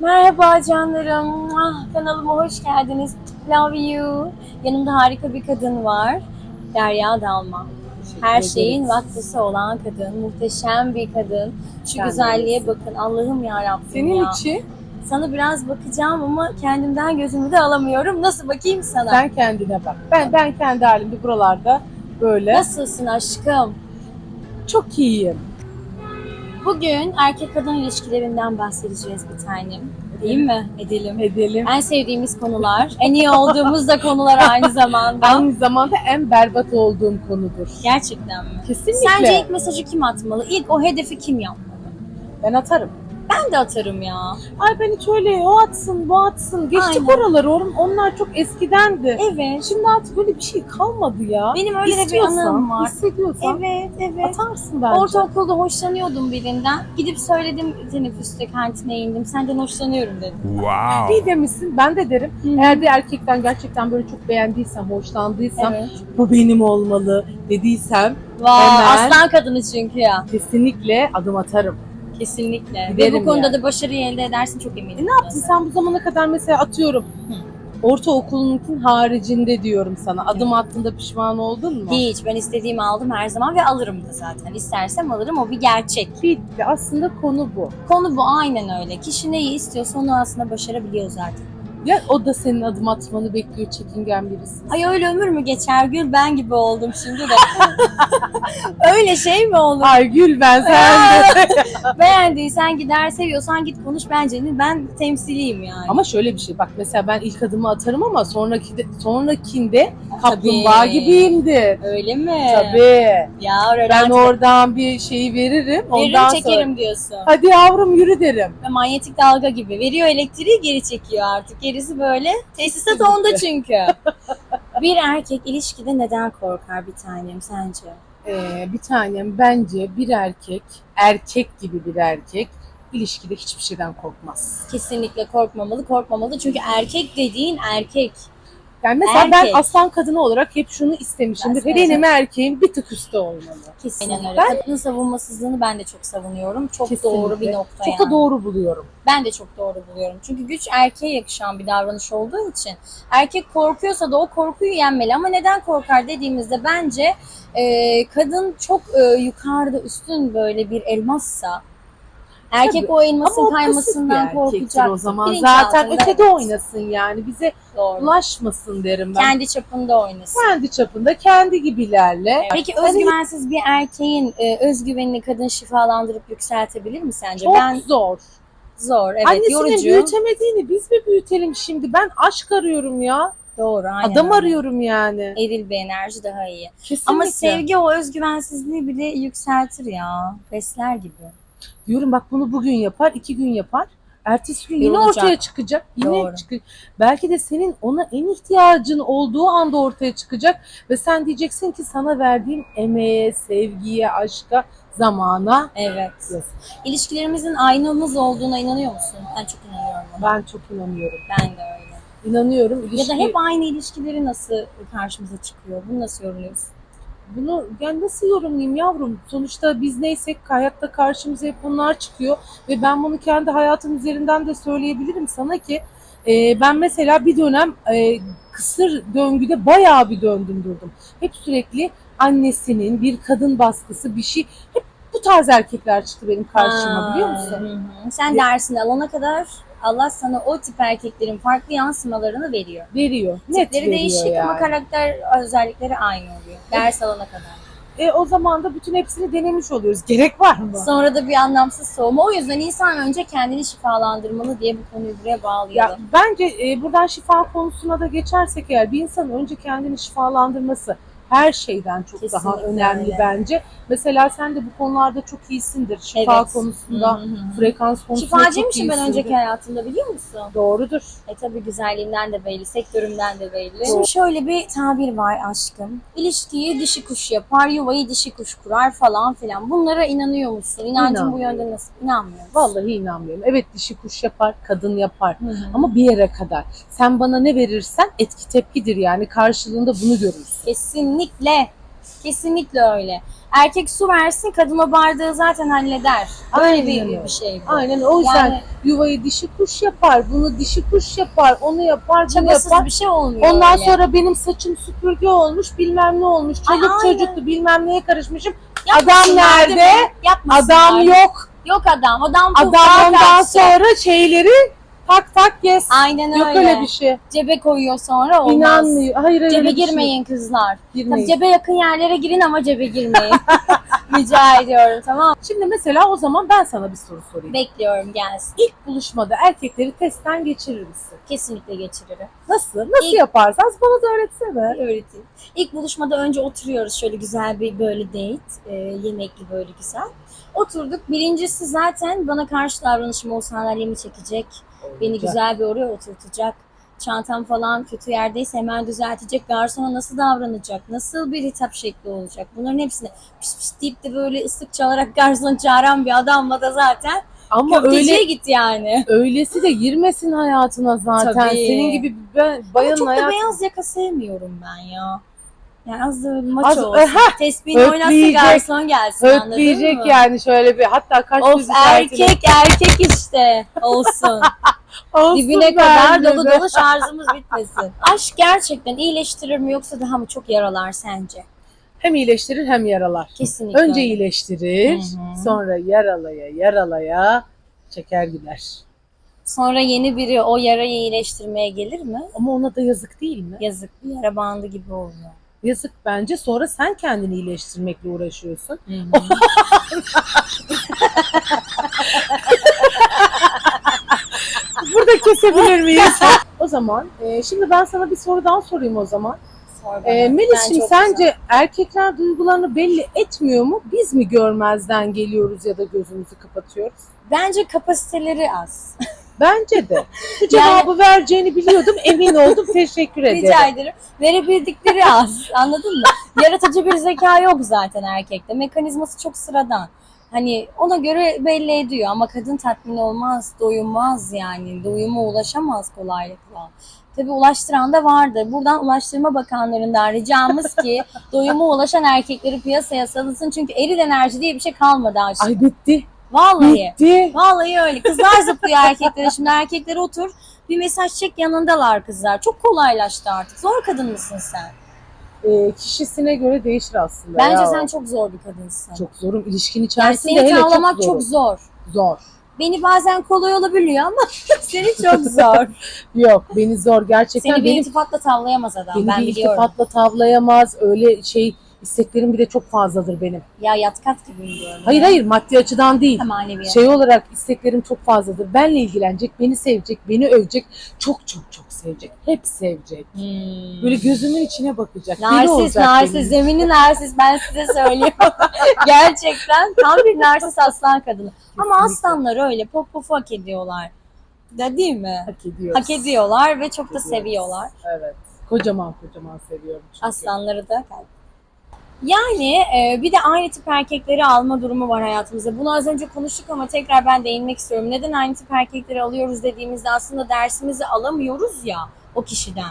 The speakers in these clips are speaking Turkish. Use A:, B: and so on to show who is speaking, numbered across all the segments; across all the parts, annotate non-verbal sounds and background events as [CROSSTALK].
A: Merhaba canlarım. Ah, kanalıma hoş geldiniz. Love you. Yanımda harika bir kadın var. Derya Dalma. Her şeyin vaktisi olan kadın. Muhteşem bir kadın. Şu
B: Sen
A: güzelliğe bakın. Allah'ım ya Rabbim
B: Senin
A: ya.
B: için
A: Sana biraz bakacağım ama kendimden gözümü de alamıyorum. Nasıl bakayım sana?
B: sen kendine bak. Ben ben kendi halimde buralarda böyle
A: Nasılsın aşkım?
B: çok iyiyim.
A: Bugün erkek kadın ilişkilerinden bahsedeceğiz bir tanem. Değil mi? Edelim.
B: Edelim.
A: En sevdiğimiz konular, en iyi olduğumuz da konular aynı zamanda.
B: Aynı zamanda en berbat olduğum konudur.
A: Gerçekten mi?
B: Kesinlikle.
A: Sence ilk mesajı kim atmalı? İlk o hedefi kim yapmalı?
B: Ben atarım.
A: Ben de atarım ya.
B: Ay ben hiç öyle o atsın bu atsın. Geçtik
A: Aynen.
B: oraları oğlum. Onlar çok eskidendi.
A: Evet.
B: Şimdi artık böyle bir şey kalmadı ya.
A: Benim öyle de bir
B: İstiyorsan,
A: anım var.
B: hissediyorsan
A: Evet, evet.
B: atarsın bence.
A: Ortaokulda hoşlanıyordum birinden. Gidip söyledim teneffüste kantine indim. Senden hoşlanıyorum dedim.
C: Wow.
B: İyi demişsin ben de derim. Eğer bir erkekten gerçekten böyle çok beğendiysem, hoşlandıysam
A: Evet.
B: bu benim olmalı dediysem
A: Vay,
B: Hemen.
A: aslan kadını çünkü ya.
B: kesinlikle adım atarım.
A: Kesinlikle. Ve bu konuda
B: yani.
A: da başarıyı elde edersin çok eminim.
B: E ne yaptın sen bu zamana kadar mesela atıyorum. Ortaokulunun haricinde diyorum sana. Adım attığında pişman oldun mu?
A: Hiç. Ben istediğimi aldım her zaman ve alırım da zaten. İstersem alırım. O bir gerçek.
B: Bitti. Aslında konu bu.
A: Konu bu aynen öyle. Kişi neyi istiyorsa onu aslında başarabiliyor zaten.
B: Ya o da senin adım atmanı bekliyor çekingen birisi.
A: Ay öyle ömür mü geçer Gül ben gibi oldum şimdi de. [LAUGHS] öyle şey mi olur?
B: Ay Gül ben sen de. [LAUGHS]
A: Beğendiysen gider seviyorsan git konuş bence ben temsiliyim yani.
B: ama şöyle bir şey bak mesela ben ilk adımı atarım ama sonraki de, sonrakinde kaplumbağa
A: Tabii.
B: gibiyimdir.
A: Öyle mi?
B: Tabii.
A: Ya
B: Ben oradan bir şeyi veririm.
A: Veririm
B: Ondan
A: çekerim
B: sonra
A: diyorsun.
B: hadi yavrum yürü derim.
A: Ve manyetik dalga gibi. Veriyor elektriği geri çekiyor artık. Gerisi böyle. Tesisat onda çünkü. [LAUGHS] bir erkek ilişkide neden korkar bir tanem sence?
B: Ee, bir tanem bence bir erkek, erkek gibi bir erkek ilişkide hiçbir şeyden korkmaz.
A: Kesinlikle korkmamalı, korkmamalı. Çünkü erkek dediğin erkek.
B: Yani mesela
A: Erkek.
B: ben aslan kadını olarak hep şunu istemişimdir.
A: Ben
B: Benim erkeğin bir tık üstte olmalı.
A: Kesinlikle.
B: Ben-
A: Kadının savunmasızlığını ben de çok savunuyorum. Çok
B: Kesinlikle.
A: doğru bir nokta
B: Çok
A: yani.
B: da doğru buluyorum.
A: Ben de çok doğru buluyorum. Çünkü güç erkeğe yakışan bir davranış olduğu için erkek korkuyorsa da o korkuyu yenmeli. Ama neden korkar dediğimizde bence e, kadın çok e, yukarıda üstün böyle bir elmassa erkek
B: Tabii.
A: o elmasın
B: Ama o pasif bir
A: kaymasından
B: erkektir
A: korkacak.
B: o zaman.
A: Bilinç
B: Zaten
A: altında,
B: ötede
A: evet.
B: oynasın yani. Bize
A: Doğru.
B: ulaşmasın derim ben.
A: Kendi çapında oynasın.
B: Kendi çapında, kendi gibilerle.
A: Peki özgüvensiz bir erkeğin e, özgüvenini kadın şifalandırıp yükseltebilir mi sence?
B: Çok
A: Ben
B: zor.
A: zor, evet
B: Annesinin
A: yorucu.
B: büyütemediğini biz mi büyütelim şimdi? Ben aşk arıyorum ya.
A: Doğru, aynen.
B: Adam
A: öyle.
B: arıyorum yani.
A: Eril bir enerji daha iyi.
B: Kesinlikle.
A: Ama sevgi o özgüvensizliği bile yükseltir ya. Besler gibi.
B: Diyorum bak bunu bugün yapar, iki gün yapar. Ertesi gün yine
A: Yorulacak.
B: ortaya çıkacak. Yine
A: Doğru.
B: çıkacak. Belki de senin ona en ihtiyacın olduğu anda ortaya çıkacak. Ve sen diyeceksin ki sana verdiğim emeğe, sevgiye, aşka, zamana
A: Evet.
B: Yes.
A: İlişkilerimizin aynamız olduğuna inanıyor musun? Ben çok inanıyorum ona.
B: ben çok inanıyorum.
A: Ben de öyle.
B: İnanıyorum.
A: Ya
B: İlişki,
A: da hep aynı ilişkileri nasıl karşımıza çıkıyor? Bunu nasıl yorumluyorsun?
B: Bunu yani nasıl yorumlayayım yavrum? Sonuçta biz neysek hayatta karşımıza hep bunlar çıkıyor. Ve ben bunu kendi hayatım üzerinden de söyleyebilirim sana ki e, ben mesela bir dönem e, kısır döngüde bayağı bir döndüm durdum. Hep sürekli annesinin bir kadın baskısı bir şey hep bu tarz erkekler çıktı benim karşıma biliyor musun?
A: Hı hı. Sen dersini alana kadar Allah sana o tip erkeklerin farklı yansımalarını veriyor.
B: Veriyor. Net
A: Tipleri
B: veriyor
A: değişik
B: yani.
A: ama karakter özellikleri aynı oluyor. Ders alana kadar.
B: E, o zaman da bütün hepsini denemiş oluyoruz. Gerek var mı?
A: Sonra da bir anlamsız soğuma. O yüzden insan önce kendini şifalandırmalı diye bu konuyu buraya
B: Ya
A: bağlayalım.
B: bence e, buradan şifa konusuna da geçersek eğer bir insanın önce kendini şifalandırması her şeyden çok daha
A: Kesinlikle
B: önemli
A: öyle.
B: bence. Mesela sen de bu konularda çok iyisindir. Şifa
A: Evet.
B: konusunda,
A: Hı hı hı.
B: frekans konusunda
A: Şifacıymışım ben önceki hayatımda biliyor musun?
B: Doğrudur.
A: E tabii güzelliğinden de belli, sektörümden de belli.
B: Doğru.
A: Şimdi şöyle bir tabir var aşkım. İlişkiyi dişi kuş yapar, yuvayı dişi kuş kurar falan filan. Bunlara inanıyor musun? İnancın bu yönde nasıl? İnanmıyorum.
B: Vallahi inanmıyorum. Evet dişi kuş yapar, kadın yapar.
A: Hı hı.
B: Ama bir yere kadar. Sen bana ne verirsen etki tepkidir yani. Karşılığında bunu görürsün.
A: Kesinlikle. Kesinlikle öyle. Erkek su versin, kadın o bardağı zaten halleder. Böyle
B: Aynen
A: bir,
B: öyle.
A: bir şey bu.
B: Aynen o yüzden
A: Yani
B: yuvayı dişi kuş yapar, bunu dişi kuş yapar, onu yapar, bunu
A: çabasız
B: yapar.
A: bir şey olmuyor
B: Ondan
A: öyle.
B: sonra benim saçım süpürge olmuş, bilmem ne olmuş,
A: Ay,
B: çoluk
A: aynen.
B: çocuklu bilmem neye karışmışım.
A: Yapmasınlar,
B: adam
A: değil
B: nerede?
A: mi? Yapmasınlar.
B: Adam yok.
A: Yok adam. Adam,
B: Adam
A: puf,
B: ondan sonra şeyleri tak tak yes.
A: Aynen
B: Yok
A: öyle.
B: öyle bir şey.
A: Cebe koyuyor sonra olmaz.
B: İnanmıyor. Hayır hayır.
A: Cebe
B: öyle bir şey
A: girmeyin kızlar.
B: Girmeyin.
A: Tabii cebe yakın yerlere girin ama cebe girmeyin. [LAUGHS] Rica ediyorum tamam?
B: Şimdi mesela o zaman ben sana bir soru sorayım.
A: Bekliyorum gelsin.
B: İlk buluşmada erkekleri testten geçirir misin?
A: Kesinlikle geçiririm.
B: Nasıl? Nasıl
A: İlk-
B: yaparsanız bana da öğretsene.
A: Öğreteyim. İlk buluşmada önce oturuyoruz şöyle güzel bir böyle date. e, yemekli böyle güzel. Oturduk. Birincisi zaten bana karşı davranışım o sandalyemi çekecek. Beni güzel bir oraya oturtacak. Çantam falan kötü yerdeyse hemen düzeltecek. Garsona nasıl davranacak? Nasıl bir hitap şekli olacak? Bunların hepsini pis pis deyip de böyle ıslık çalarak garson çağıran bir adamla da zaten
B: Ama öyle
A: git yani.
B: öylesi de girmesin hayatına zaten.
A: Tabii.
B: Senin gibi bir ben, bayanın
A: çok da
B: hayatı.
A: beyaz yaka sevmiyorum ben ya. Yani az da böyle maç
B: Az-
A: olsun.
B: Aha,
A: Tesbihini oynatsa
B: hötleyecek,
A: garson gelsin anladın mı?
B: yani şöyle bir hatta kaç
A: Of erkek erkek işte olsun. [LAUGHS]
B: Olsun
A: Dibine kadar
B: bence
A: dolu
B: de.
A: dolu şarjımız bitmesin. [LAUGHS] Aşk gerçekten iyileştirir mi yoksa daha mı çok yaralar sence?
B: Hem iyileştirir hem yaralar.
A: Kesinlikle.
B: Önce
A: öyle.
B: iyileştirir,
A: Hı hı.
B: sonra yaralaya yaralaya çeker gider.
A: Sonra yeni biri o yarayı iyileştirmeye gelir mi?
B: Ama ona da yazık değil mi?
A: Yazık bir yara bandı gibi oluyor.
B: Yazık bence. Sonra sen kendini iyileştirmekle uğraşıyorsun. [LAUGHS] [LAUGHS] kesebilir miyiz? [LAUGHS] o zaman e, şimdi ben sana bir soru daha sorayım o zaman.
A: Sor bana.
B: E,
A: Ben
B: Melis'ciğim
A: çok
B: sence
A: güzel.
B: erkekler duygularını belli etmiyor mu? Biz mi görmezden geliyoruz ya da gözümüzü kapatıyoruz?
A: Bence kapasiteleri az. [LAUGHS]
B: Bence de. Bu cevabı vereceğini biliyordum. Emin oldum. Teşekkür ederim.
A: Rica ederim. Verebildikleri az. Anladın mı? Yaratıcı bir zeka yok zaten erkekte. Mekanizması çok sıradan. Hani ona göre belli ediyor ama kadın tatmin olmaz, doyumaz yani. Doyuma ulaşamaz kolaylıkla. Tabii ulaştıran da vardır. Buradan Ulaştırma Bakanlarından ricamız ki [LAUGHS] doyuma ulaşan erkekleri piyasaya salınsın. Çünkü eril enerji diye bir şey kalmadı aşkım.
B: Ay bitti.
A: Vallahi.
B: Bitti.
A: Vallahi öyle. Kızlar zıplıyor erkeklere. Şimdi erkeklere otur. Bir mesaj çek yanındalar kızlar. Çok kolaylaştı artık. Zor kadın mısın sen?
B: E, kişisine göre değişir aslında.
A: Bence
B: ya.
A: sen çok zor bir kadınsın.
B: çok zorum. İlişkin
A: yani
B: içerisinde
A: seni
B: hele
A: tavlamak
B: çok,
A: çok zor.
B: zor.
A: Beni bazen kolay olabiliyor ama [LAUGHS] seni çok zor. [LAUGHS]
B: Yok beni zor gerçekten.
A: Seni bir
B: benim
A: iltifatla tavlayamaz adam.
B: beni
A: ben
B: bir
A: biliyorum.
B: iltifatla tavlayamaz. Öyle şey isteklerim bir de çok fazladır benim.
A: Ya yatkat gibi biliyorum.
B: Hayır hayır maddi açıdan değil.
A: Ha, manevi.
B: Şey olarak isteklerim çok fazladır. Benle ilgilenecek, beni sevecek, beni övecek. Çok çok çok sevecek. Hep sevecek.
A: Hmm.
B: Böyle gözümün içine bakacak. Olacak
A: narsis,
B: benim.
A: zemini narsis ben size söylüyorum. [LAUGHS] Gerçekten tam bir narsis aslan kadını. Ama
B: Kesinlikle.
A: aslanlar öyle pop pop hak ediyorlar. Da değil mi?
B: Hak ediyoruz.
A: Hak ediyorlar ve çok da
B: ediyoruz.
A: seviyorlar.
B: Evet. Kocaman kocaman seviyorum çünkü.
A: Aslanları da. Yani e, bir de aynı tip erkekleri alma durumu var hayatımızda. Bunu az önce konuştuk ama tekrar ben değinmek istiyorum. Neden aynı tip erkekleri alıyoruz dediğimizde aslında dersimizi alamıyoruz ya o kişiden.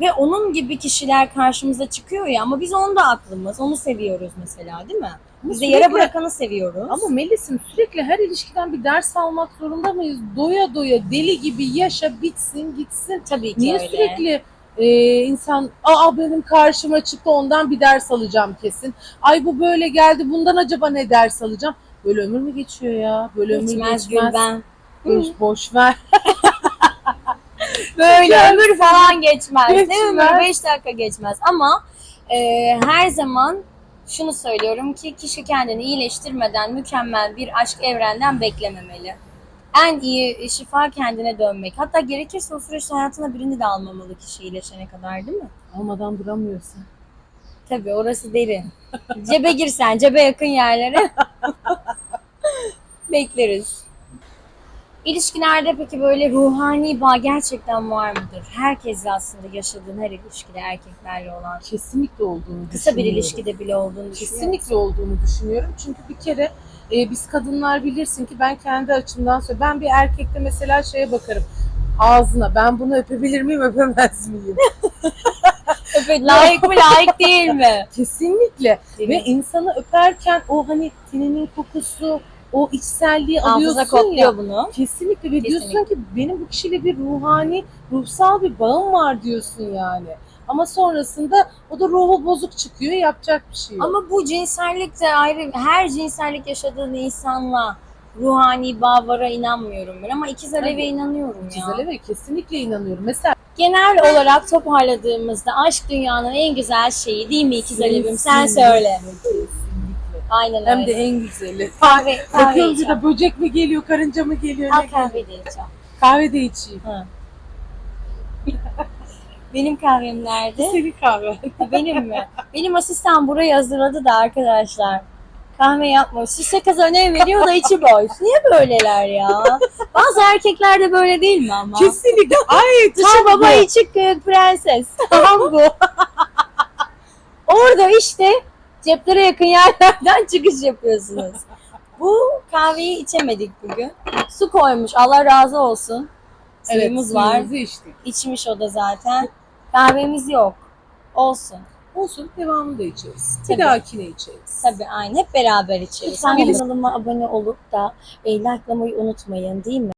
A: Ve onun gibi kişiler karşımıza çıkıyor ya ama biz onda aklımız. Onu seviyoruz mesela değil mi? Biz de yara bırakanı seviyoruz.
B: Ama Melis'im sürekli her ilişkiden bir ders almak zorunda mıyız? Doya doya deli gibi yaşa bitsin gitsin.
A: tabii ki
B: Niye
A: öyle.
B: sürekli e, insan aa benim karşıma çıktı ondan bir ders alacağım kesin. Ay bu böyle geldi bundan acaba ne ders alacağım? Böyle ömür mü geçiyor ya? Böyle ömür
A: Geçmez
B: geçmez.
A: Gülben.
B: Boş, boş ver. [LAUGHS]
A: Böyle ömür falan geçmez. Ne
B: Geçmez.
A: ömür 5 dakika geçmez. Ama e, her zaman şunu söylüyorum ki kişi kendini iyileştirmeden mükemmel bir aşk evrenden beklememeli. En iyi şifa kendine dönmek. Hatta gerekirse o süreçte hayatına birini de almamalı kişi iyileşene kadar değil mi?
B: Almadan duramıyorsun.
A: Tabii orası derin. [LAUGHS] Cebe girsen, cebe yakın yerlere [LAUGHS] bekleriz. İlişkilerde peki böyle ruhani bağ gerçekten var mıdır? Herkesle aslında yaşadığın her ilişkide erkeklerle olan.
B: Kesinlikle olduğunu
A: Kısa bir ilişkide bile olduğunu düşünüyorum.
B: Kesinlikle olduğunu düşünüyorum. Çünkü bir kere e, biz kadınlar bilirsin ki ben kendi açımdan söylüyorum. Ben bir erkekte mesela şeye bakarım. Ağzına ben bunu öpebilir miyim öpemez miyim? [LAUGHS] [LAUGHS]
A: Layık mı layık değil mi?
B: Kesinlikle.
A: Değil
B: Ve
A: mi?
B: insanı öperken o hani teninin kokusu, o içselliği
A: Hafıza
B: alıyorsun ya.
A: bunu.
B: Kesinlikle ve diyorsun ki benim bu kişiyle bir ruhani, ruhsal bir bağım var diyorsun yani. Ama sonrasında o da ruhu bozuk çıkıyor, yapacak bir şey yok.
A: Ama bu cinsellik de ayrı. Her cinsellik yaşadığın insanla ruhani bağ vara inanmıyorum ben ama ikiz aleve inanıyorum ya.
B: Güzel ve kesinlikle inanıyorum. Mesela
A: Genel olarak toparladığımızda aşk dünyanın en güzel şeyi değil mi ikiz alevim? Sen söyle. Aynen öyle.
B: Hem de en güzeli. [LAUGHS]
A: kahve, kahve
B: Bakıyorum de böcek mi geliyor, karınca mı geliyor? Geliyor?
A: kahve de içeceğim.
B: Kahve de içeyim. [LAUGHS]
A: Benim kahvem nerede?
B: Senin kahve. [LAUGHS]
A: Benim mi? Benim asistan burayı hazırladı da arkadaşlar. Kahve yapma. Süse kız önem veriyor da içi boş. Niye böyleler ya? Bazı erkekler de böyle değil mi ama?
B: Kesinlikle. Ay [LAUGHS]
A: Dışı
B: tam
A: baba
B: bu.
A: içi prenses.
B: Tam bu. [LAUGHS]
A: Orada işte ceplere yakın yerlerden çıkış yapıyorsunuz. Bu kahveyi içemedik bugün. Su koymuş. Allah razı olsun. Suyumuz
B: evet,
A: var.
B: içtik.
A: İçmiş o da zaten. Kahvemiz yok. Olsun.
B: Olsun devamını da içeriz.
A: Tabii.
B: Bir dahakine içeriz.
A: Tabii aynı. Hep beraber içeriz. Lütfen kanalıma abone olup da e, likelamayı unutmayın değil mi?